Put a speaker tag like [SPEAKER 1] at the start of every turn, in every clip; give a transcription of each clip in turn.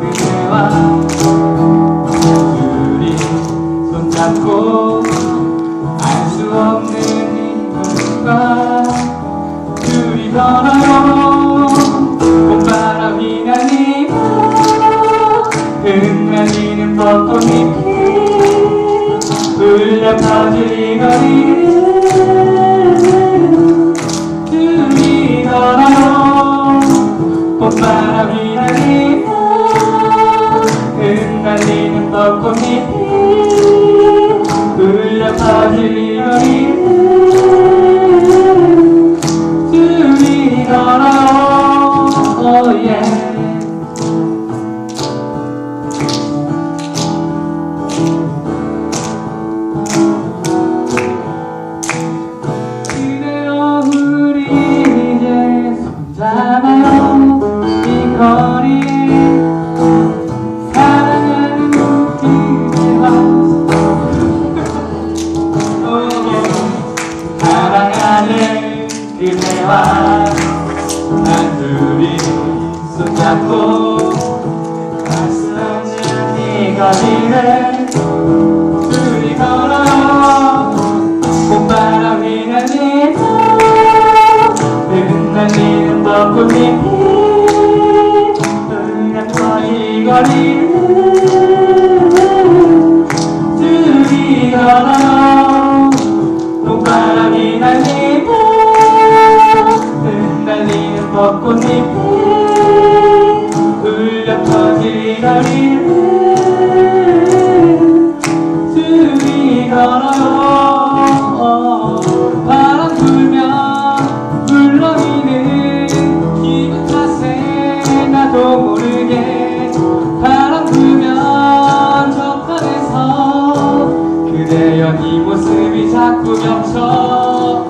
[SPEAKER 1] 그대와 둘이 손잡고 알 수 없는 이 공간 둘이 걸어요. 봄바람이 날리고 흩날리는 벚꽃잎이 울려 퍼질 이 거리를 봄바람이 날리며 흩날리는 벚꽃잎이 울려 퍼질 이 거리를 둘이 걸어요 oh yeah. 사랑하는 그대와 난 둘이 손잡고 낯서는 이 거리를 둘이 걸어요 봄바람이 날리며 흩날리는 벚꽃잎이 흐렸던 이 거리를 벚꽃잎이 울려 퍼질 이 거리를 둘이 걸어요 바람 불면 물렁이는 기분 탓에 나도 모르게 바람 불면 저편에서 그대여 네 모습이 자꾸 겹쳐.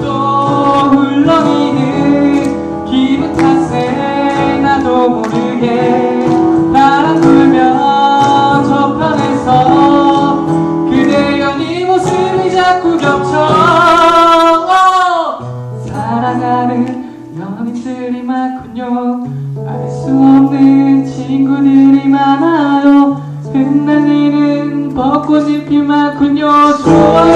[SPEAKER 1] 또 물렁이는 알 수 없는 친구들이 많아요. 흩날리는 벚꽃잎이 많군요. 좋아요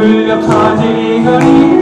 [SPEAKER 1] 울려 퍼지거리.